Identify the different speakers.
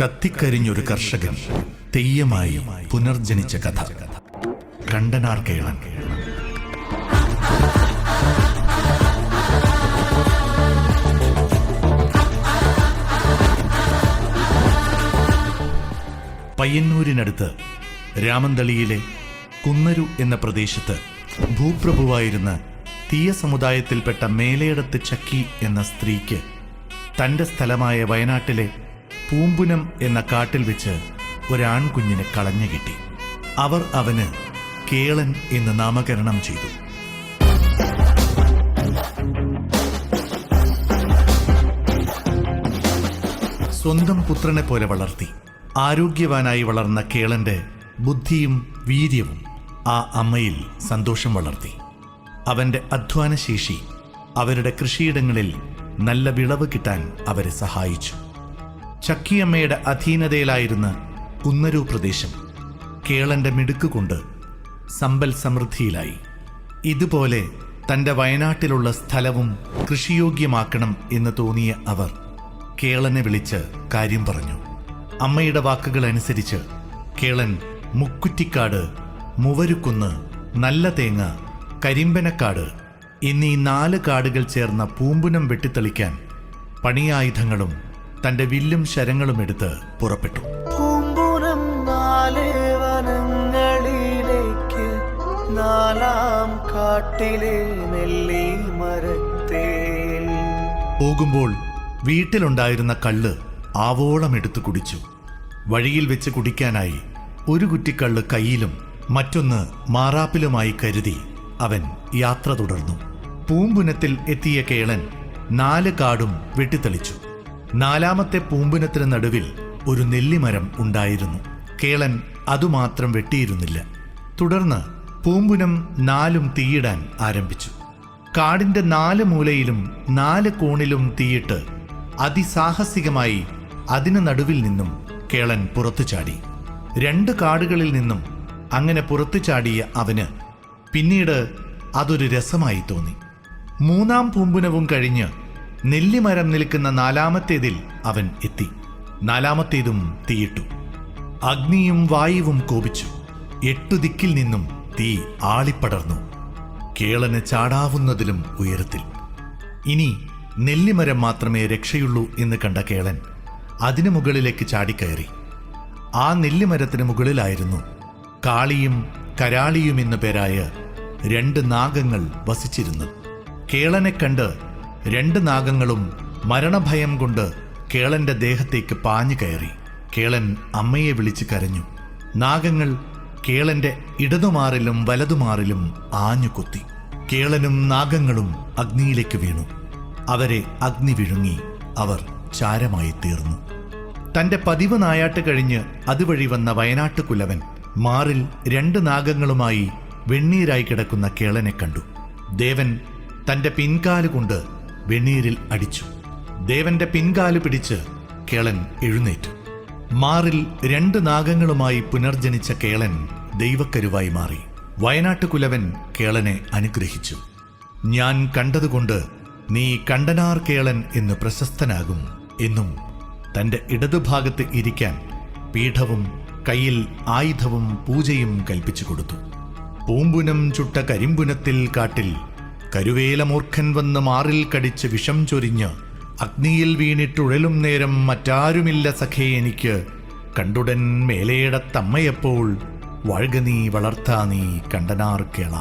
Speaker 1: കത്തിക്കരിഞ്ഞൊരു കർഷകൻ തെയ്യമായി പുനർജനിച്ച കഥ. കണ്ടനാർ കേളൻ. പയ്യന്നൂരിനടുത്ത് രാമന്തളിയിലെ കുന്നരു എന്ന പ്രദേശത്ത് ഭൂപ്രഭുവായിരുന്ന തീയ സമുദായത്തിൽപ്പെട്ട മേലയിടത്ത് ചക്കി എന്ന സ്ത്രീക്ക് തന്റെ സ്ഥലമായ വയനാട്ടിലെ പൂമ്പുനം എന്ന കാട്ടിൽ വെച്ച് ഒരാൺകുഞ്ഞിനെ കളഞ്ഞു കിട്ടി. അവർ അവന് കേളൻ എന്ന് നാമകരണം ചെയ്തു. സ്വന്തം പുത്രനെ പോലെ വളർത്തി ആരോഗ്യവാനായി വളർന്ന കേളന്റെ ബുദ്ധിയും വീര്യവും ആ അമ്മയിൽ സന്തോഷം വളർത്തി. അവന്റെ അധ്വാനശേഷി അവരുടെ കൃഷിയിടങ്ങളിൽ നല്ല വിളവ് കിട്ടാൻ അവരെ സഹായിച്ചു. ചക്കിയമ്മയുടെ അധീനതയിലായിരുന്ന കുന്നരു പ്രദേശം കേളന്റെ മിടുക്കുകൊണ്ട് സമ്പൽ സമൃദ്ധിയിലായി. ഇതുപോലെ തന്റെ വയനാട്ടിലുള്ള സ്ഥലവും കൃഷിയോഗ്യമാക്കണം എന്ന് തോന്നിയ അവർ കേളനെ വിളിച്ച് കാര്യം പറഞ്ഞു. അമ്മയുടെ വാക്കുകൾ അനുസരിച്ച് കേളൻ മുക്കുറ്റിക്കാട് മുവരുക്കുന്ന് നല്ല തേങ്ങ കരിമ്പനക്കാട് എന്നീ നാല് കാടുകൾ ചേർന്ന പൂമ്പുനം വെട്ടിത്തെളിക്കാൻ പണിയായുധങ്ങളും തന്റെ വില്ലും ശരങ്ങളും എടുത്ത് പുറപ്പെട്ടു.
Speaker 2: പൂമ്പുനം നാലേ വനങ്ങളിലേക്ക് നാലാം കാട്ടിലെ നെല്ലി മരത്തേൽ.
Speaker 1: പോകുമ്പോൾ വീട്ടിലുണ്ടായിരുന്ന കള്ള് ആവോളം എടുത്തു കുടിച്ചു. വഴിയിൽ വെച്ച് കുടിക്കാനായി ഒരു കുറ്റിക്കള്ള് കയ്യിലും മറ്റൊന്ന് മാറാപ്പിലുമായി കരുതി അവൻ യാത്ര തുടർന്നു. പൂമ്പുനത്തിൽ എത്തിയ കേളൻ നാല് കാടും വെട്ടിത്തെളിച്ചു. നാലാമത്തെ പൂമ്പിനത്തിന് നടുവിൽ ഒരു നെല്ലിമരം ഉണ്ടായിരുന്നു. കേളൻ അതുമാത്രം വെട്ടിയിരുന്നില്ല. തുടർന്ന് പൂമ്പുനം നാലും തീയിടാൻ ആരംഭിച്ചു. കാടിന്റെ നാല് മൂലയിലും നാല് കോണിലും തീയിട്ട് അതിസാഹസികമായി അതിന് നടുവിൽ നിന്നും കേളൻ പുറത്തു ചാടി. രണ്ട് കാടുകളിൽ നിന്നും അങ്ങനെ പുറത്തു ചാടിയ അവന് പിന്നീട് അതൊരു രസമായി തോന്നി. മൂന്നാം പൂമ്പുനവും കഴിഞ്ഞ് നെല്ലിമരം നിൽക്കുന്ന നാലാമത്തേതിൽ അവൻ എത്തി. നാലാമത്തേതും തീയിട്ടു. അഗ്നിയും വായുവും കോപിച്ചു. എട്ടു ദിക്കിൽ നിന്നും തീ ആളിപ്പടർന്നു. കേളന് ചാടാവുന്നതിലും ഉയരത്തിൽ. ഇനി നെല്ലിമരം മാത്രമേ രക്ഷയുള്ളൂ എന്ന് കണ്ട കേളൻ അതിനു മുകളിലേക്ക് ചാടിക്കയറി. ആ നെല്ലിമരത്തിന് മുകളിലായിരുന്നു കാളിയും കരാളിയും എന്നു പേരായ രണ്ട് നാഗങ്ങൾ വസിച്ചിരുന്നത്. കേളനെ കണ്ട് രണ്ട് നാഗങ്ങളും മരണഭയം കൊണ്ട് കേളന്റെ ദേഹത്തേക്ക് പാഞ്ഞു കയറി. കേളൻ അമ്മയെ വിളിച്ച് കരഞ്ഞു. നാഗങ്ങൾ കേളന്റെ ഇടതുമാറിലും വലതുമാറിലും ആഞ്ഞു കുത്തി. കേളനും നാഗങ്ങളും അഗ്നിയിലേക്ക് വീണു. അവരെ അഗ്നി വിഴുങ്ങി അവർ ചാരമായി തീർന്നു. തന്റെ പതിവ് നായാട്ട് കഴിഞ്ഞ് അതുവഴി വന്ന വയനാട്ട് കുലവൻ മാറിൽ രണ്ട് നാഗങ്ങളുമായി വെണ്ണീരായി കിടക്കുന്ന കേളനെ കണ്ടു. ദേവൻ തന്റെ പിൻകാൽ കൊണ്ട് വെണ്ണീരിൽ അടിച്ചു. ദേവന്റെ പിൻകാൽ പിടിച്ച് കേളൻ എഴുന്നേറ്റു. മാറിൽ രണ്ട് നാഗങ്ങളുമായി പുനർജനിച്ച കേളൻ ദൈവക്കരുവായി മാറി. വയനാട്ടുകുലവൻ കേളനെ അനുഗ്രഹിച്ചു. ഞാൻ കണ്ടതുകൊണ്ട് നീ കണ്ടനാർ കേളൻ എന്ന് പ്രശസ്തനാകും എന്നും തന്റെ ഇടതുഭാഗത്ത് ഇരിക്കാൻ പീഠവും കയ്യിൽ ആയുധവും പൂജയും കൽപ്പിച്ചു കൊടുത്തു. പൂമ്പുനം ചുട്ട കരിമ്പുനത്തിൽ കാട്ടിൽ കരുവേലമൂർഖൻ വന്ന് മാറിൽ കടിച്ച് വിഷം ചൊരിഞ്ഞ് അഗ്നിയിൽ വീണിട്ടുഴലും നേരം മറ്റാരുമില്ല സഖേ എനിക്ക്. കണ്ടുടൻ മേലേടത്തമ്മയപ്പോൾ വഴുകനീ വളർത്താനീ കണ്ടനാർ കേള.